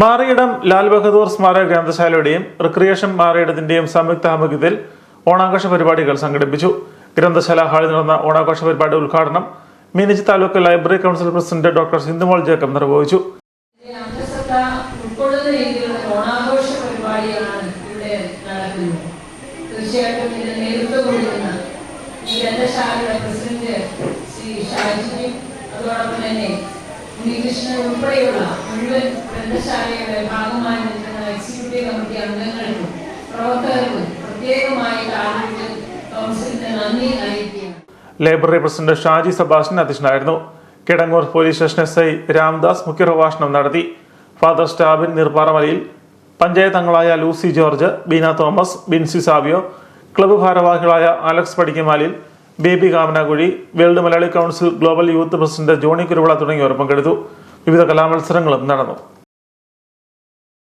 മാറിയിടം ലാൽ ബഹദൂർ സ്മാരക ഗ്രന്ഥശാലയുടെയും റിക്രിയേഷൻ മാറിയിടത്തിന്റെയും സംയുക്ത ആഭിമുഖ്യത്തിൽ ഓണാഘോഷ പരിപാടികൾ സംഘടിപ്പിച്ചു. ഗ്രന്ഥശാല ഹാളിൽ നടന്ന ഓണാഘോഷ പരിപാടി ഉദ്ഘാടനം Meenachi taluk library council president doctor Sindhumol Jacob നിർവഹിച്ചു. തീർച്ചയായിട്ടും ഇതിന് നേതൃത്വം കൊടുക്കുന്ന ഈ ഗ്രന്ഥശാലയുടെ പ്രസിഡന്റ് ശ്രീ ഷാജിയും അതോടൊപ്പം തന്നെ ഉണ്ണികൃഷ്ണൻ ഉൾപ്പെടെയുള്ള മുഴുവൻ ഗ്രന്ഥശാലയുടെ ഭാഗമായി നിൽക്കുന്ന എക്സിക്യൂട്ടീവ് കമ്മിറ്റി അംഗങ്ങൾക്കും പ്രവർത്തകർക്കും പ്രത്യേകമായി കൗൺസിലിന് നന്ദി അറിയിക്കുകയാണ്. ലൈബ്രറി പ്രസിഡന്റ് ഷാജി സബാഷൻ അധ്യക്ഷനായിരുന്നു. Kidangoor police station S I Ramdas മുഖ്യപ്രഭാഷണം നടത്തി. ഫാദർ സ്റ്റാബിൻ നിർപ്പാറമലയിൽ പഞ്ചായത്ത് അംഗങ്ങളായ Lucy George Beena Thomas Binsy Savio club ഭാരവാഹികളായ Alex പടിക്കമാലിൽ Baby Kamanakuzhi world Malayali council global youth president Johnny Kuruvila തുടങ്ങിയവർ പങ്കെടുത്തു. വിവിധ കലാമത്സരങ്ങളും നടന്നു.